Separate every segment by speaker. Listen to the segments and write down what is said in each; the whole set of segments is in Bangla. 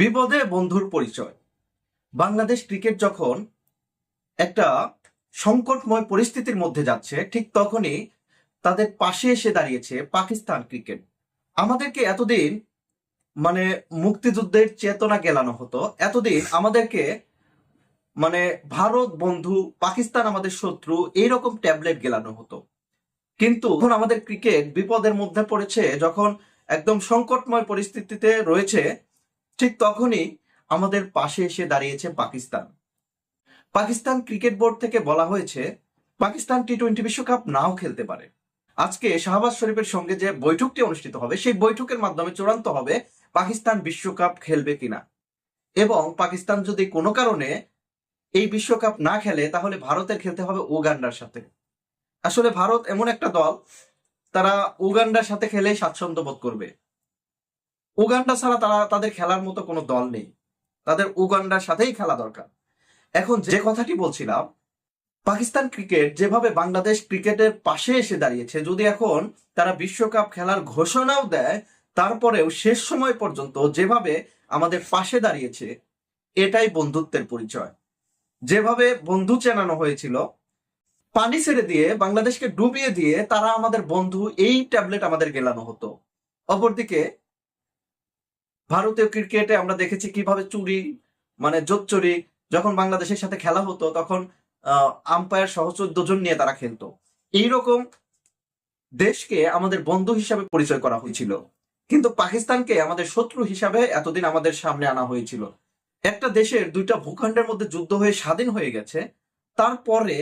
Speaker 1: বিপদে বন্ধুর পরিচয়। বাংলাদেশ ক্রিকেট যখন একটা সংকটময় পরিস্থিতির মধ্যে যাচ্ছে, ঠিক তখনই তাদের পাশে এসে দাঁড়িয়েছে পাকিস্তান ক্রিকেট। আমাদেরকে এতদিন মানে মুক্তিযুদ্ধের চেতনা গেলানো হতো, এতদিন আমাদেরকে মানে ভারত বন্ধু, পাকিস্তান আমাদের শত্রু, এইরকম ট্যাবলেট গেলানো হতো। কিন্তু এখন আমাদের ক্রিকেট বিপদের মধ্যে পড়েছে, যখন একদম সংকটময় পরিস্থিতিতে রয়েছে ঠিক তখনই আমাদের পাশে এসে দাঁড়িয়েছে পাকিস্তান। পাকিস্তান ক্রিকেট বোর্ড থেকে বলা হয়েছে, পাকিস্তান টি টোয়েন্টি বিশ্বকাপ নাও খেলতে পারে। আজকে শাহবাজ শরীফের সঙ্গে যে বৈঠকটি অনুষ্ঠিত হবে, সেই বৈঠকের মাধ্যমে চূড়ান্ত হবে পাকিস্তান বিশ্বকাপ খেলবে কিনা। এবং পাকিস্তান যদি কোনো কারণে এই বিশ্বকাপ না খেলে, তাহলে ভারতের খেলতে হবে উগান্ডার সাথে। আসলে ভারত এমন একটা দল, তারা উগান্ডার সাথে খেলে স্বাচ্ছন্দ্য বোধ করবে। উগান্ডা ছাড়া তারা, তাদের খেলার মতো কোনো দল নেই। তাদের উগান্ডার সাথেই খেলা দরকার। এখন যে কথাটি বলছিলাম, পাকিস্তান ক্রিকেট যেভাবে বাংলাদেশ ক্রিকেটের পাশে এসে দাঁড়িয়েছে, যদি এখন তারা বিশ্বকাপ খেলার ঘোষণাও দেয়, তারপরেও শেষ সময় পর্যন্ত যেভাবে আমাদের পাশে দাঁড়িয়েছে, এটাই বন্ধুত্বের পরিচয়। যেভাবে বন্ধু চেনানো হয়েছিল, পানি ছেড়ে দিয়ে, বাংলাদেশকে ডুবিয়ে দিয়ে তারা আমাদের বন্ধু এই ট্যাবলেট আমাদের গেলানো হতো। অপরদিকে ভারতীয় ক্রিকেটে আমরা দেখেছি কীভাবে চুরি মানে জোচ্চুরি যখন বাংলাদেশের সাথে খেলা হতো, তখন আম্পায়ার সহ চোদ্দ জন নিয়ে তারা খেলতো। এইরকম দেশকে আমাদের বন্ধু হিসাবে পরিচয় করা হয়েছিল। কিন্তু পাকিস্তানকে আমাদের শত্রু হিসাবে এতদিন আমাদের সামনে আনা হয়েছিল। একটা দেশের দুইটা ভূখণ্ডের মধ্যে যুদ্ধ হয়ে স্বাধীন হয়ে গেছে। তারপরে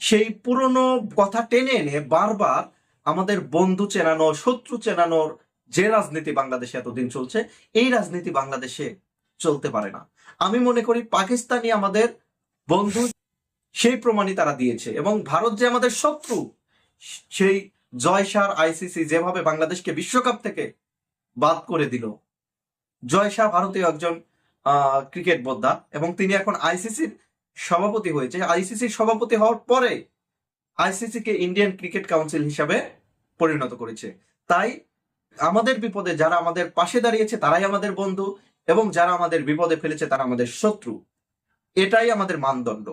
Speaker 1: সেই পুরনো কথা টেনে এনে বারবার আমাদের বন্ধু চেনানো, শত্রু চেনানোর যে রাজনীতি বাংলাদেশে এতদিন চলছে, এই রাজনীতি বাংলাদেশে চলতে পারে না। আমি মনে করি পাকিস্তানি আমাদের বন্ধু সেই প্রমাণই তারা দিয়েছে এবং ভারত যে আমাদের শত্রু, সেই জয়সার আইসিসি যেভাবে বাংলাদেশকে বিশ্বকাপ থেকে বাদ করে দিল। জয়শাহ ভারতীয় একজন ক্রিকেট বোদ্ধা এবং তিনি এখন আইসিসির সভাপতি হয়েছে। আইসিসির সভাপতি হওয়ার পরে আইসিসি কে ইন্ডিয়ান ক্রিকেট কাউন্সিল হিসাবে পরিণত করেছে। তাই আমাদের বিপদে যারা আমাদের পাশে দাঁড়িয়েছে তারাই আমাদের বন্ধু এবং যারা আমাদের বিপদে ফেলেছে তারা আমাদের শত্রু। এটাই আমাদের মানদণ্ড।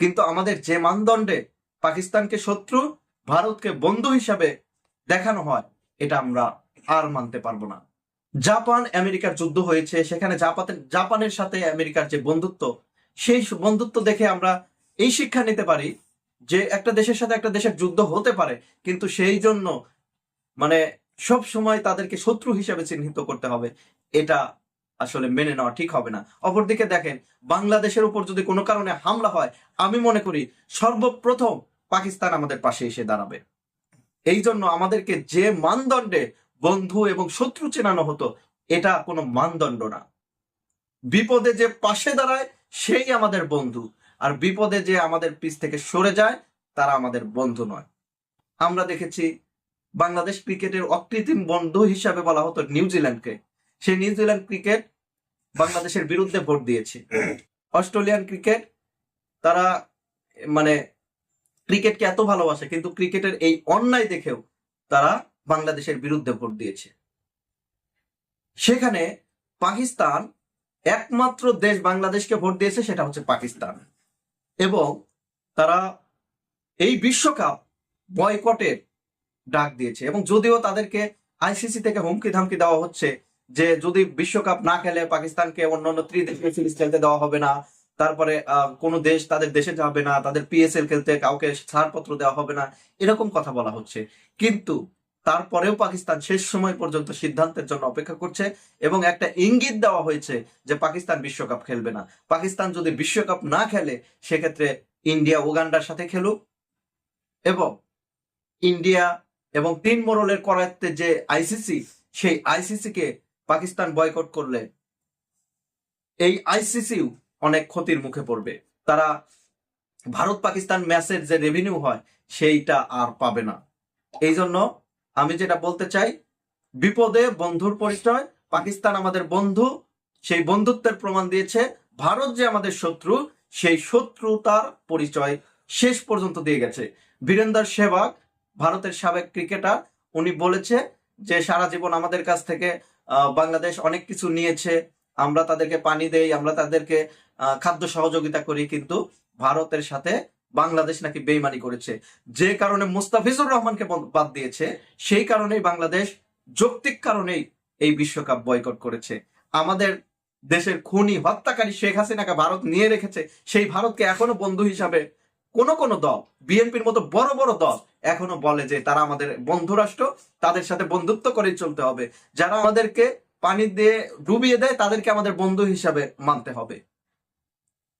Speaker 1: কিন্তু আমাদের যে মানদণ্ডে পাকিস্তানকে শত্রু, ভারতকে বন্ধু হিসাবে দেখানো হয়, এটা আমরা আর মানতে পারব না। জাপান আমেরিকার যুদ্ধ হয়েছে, সেখানে জাপানের জাপানের সাথে আমেরিকার যে বন্ধুত্ব, সেই বন্ধুত্ব দেখে আমরা এই শিক্ষা নিতে পারি যে একটা দেশের সাথে একটা দেশের যুদ্ধ হতে পারে, কিন্তু সেই জন্য মানে সব সময় তাদেরকে শত্রু হিসেবে চিহ্নিত করতে হবে। এটা আসলে মেনে নেওয়া ঠিক হবে না। অপরদিকে দেখেন, বাংলাদেশের উপর যদি কোনো কারণে হামলা হয়, আমি মনে করি সর্বপ্রথম পাকিস্তান আমাদের পাশে এসে দাঁড়াবে। এই জন্য আমাদেরকে যে মানদণ্ডে বন্ধু এবং শত্রু চেনানো হতো, এটা কোনো মানদণ্ড না। বিপদে যে পাশে দাঁড়ায়, সেই আমাদের বন্ধু। আর বিপদে যে আমাদের পিছ থেকে সরে যায়, তারা আমাদের বন্ধু নয়। আমরা দেখেছি বাংলাদেশ ক্রিকেটের অকৃত্রিম বন্ধু হিসাবে বলা হতো নিউজিল্যান্ডকে সেই নিউজিল্যান্ড ক্রিকেট বাংলাদেশের বিরুদ্ধে ভোট দিয়েছে। অস্ট্রেলিয়ান ক্রিকেট, তারা মানে ক্রিকেটকে এত ভালোবাসে, কিন্তু ক্রিকেটের এই অন্যায় দেখেও তারা বাংলাদেশের বিরুদ্ধে ভোট দিয়েছে। সেখানে পাকিস্তান একমাত্র দেশ বাংলাদেশকে ভোট দিয়েছে, সেটা হচ্ছে পাকিস্তান। এবং তারা এই বিশ্বকাপ বয়কটের ডাক দিয়েছে। এবং যদিও তাদেরকে আইসিসি থেকে হুমকি ধামকি দেওয়া হচ্ছে যে যদি বিশ্বকাপ না খেলে পাকিস্তানকে অন্য অন্য ত্রিদেশীয় সিরিজ খেলতে দেওয়া হবে না, তারপরে কোন দেশ তাদের দেশে যাবে না, তাদের পিএসএল খেলতে কাউকে ছাড়পত্র দেওয়া হবে না, এরকম কথা বলা হচ্ছে। কিন্তু তারপরেও পাকিস্তান শেষ সময় পর্যন্ত সিদ্ধান্তের জন্য অপেক্ষা করছে এবং একটা ইঙ্গিত দেওয়া হয়েছে যে পাকিস্তান বিশ্বকাপ খেলবে না। পাকিস্তান যদি বিশ্বকাপ না খেলে, সেক্ষেত্রে ইন্ডিয়া উগান্ডার সাথে খেলুক এবং ইন্ডিয়া এবং তিন মোড়লের করাতে যে আইসিসি সেই আইসিসি কে পাকিস্তান বয়কট করলে, এই আইসিসিও অনেক ক্ষতির মুখে পড়বে। তারা ভারত পাকিস্তান ম্যাচের যে রেভিনিউ হয়, সেইটা আর পাবে না। এই জন্য আমি যেটা বলতে চাই, বিপদে বন্ধুর পরিচয়, পাকিস্তান আমাদের বন্ধু, সেই বন্ধুত্বের প্রমাণ দিয়েছে, ভারত যে আমাদের শত্রু, সেই শত্রুতার পরিচয় শেষ পর্যন্ত দিয়ে গেছে। বীরেন্দর সেবাগ ভারতের সাবেক ক্রিকেটার, উনি বলেছে যে সারা জীবন আমাদের কাছ থেকে বাংলাদেশ অনেক কিছু নিয়েছে, আমরা তাদেরকে পানি দেই, আমরা তাদেরকে খাদ্য সহযোগিতা করি, কিন্তু ভারতের সাথে বাংলাদেশ নাকি বেইমানি করেছে। যে কারণে মুস্তাফিজুর রহমানকে বাদ দিয়েছে, সেই কারণেই বাংলাদেশ যৌক্তিক কারণেই এই বিশ্বকাপ বয়কট করেছে। আমাদের দেশের খুনি হত্যাকারী শেখ হাসিনাকে ভারত নিয়ে রেখেছে, সেই ভারতকে এখনও বন্ধু হিসাবে কোন কোন দল, বিএনপির মতো বড় বড় দল এখনও বলে যে তারা আমাদের বন্ধু রাষ্ট্র, তাদের সাথে বন্ধুত্ব করে চলতে হবে। যারা আমাদেরকে পানি দিয়ে ডুবিয়ে দেয়, তাদেরকে আমাদের বন্ধু হিসাবে মানতে হবে।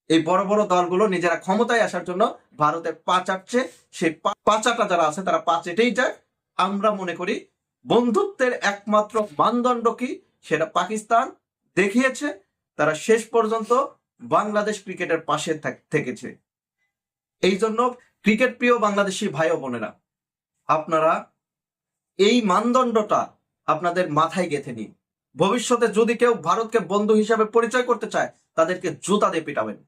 Speaker 1: এই বড় বড় দলগুলো নিজেরা ক্ষমতায় আসার জন্য ভারতে পা চাটছে সেই পাচাটা যারা আছে, তারা পা চেটেই যায়। আমরা মনে করি বন্ধুত্বের একমাত্র মানদণ্ড কি? সেটা পাকিস্তান দেখিয়েছে। তারা শেষ পর্যন্ত বাংলাদেশ ক্রিকেটের পাশে থাক- থেকেছে। এই জন্য ক্রিকেট প্রিয় বাংলাদেশি ভাই বোনেরা, আপনারা এই মানদণ্ডটা আপনাদের মাথায় গেঁথে নিন। ভবিষ্যতে যদি কেউ ভারতকে বন্ধু হিসাবে পরিচয় করতে চায়, তাদেরকে জুতা দিয়ে পেটাবেন।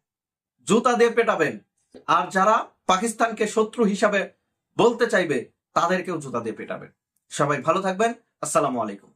Speaker 1: জুতা দিয়ে পেটাবেন। আর যারা পাকিস্তানকে শত্রু হিসাবে বলতে চাইবে, তাদেরকেও জুতা দিয়ে পেটাবেন। সবাই ভালো থাকবেন। আসসালামু আলাইকুম।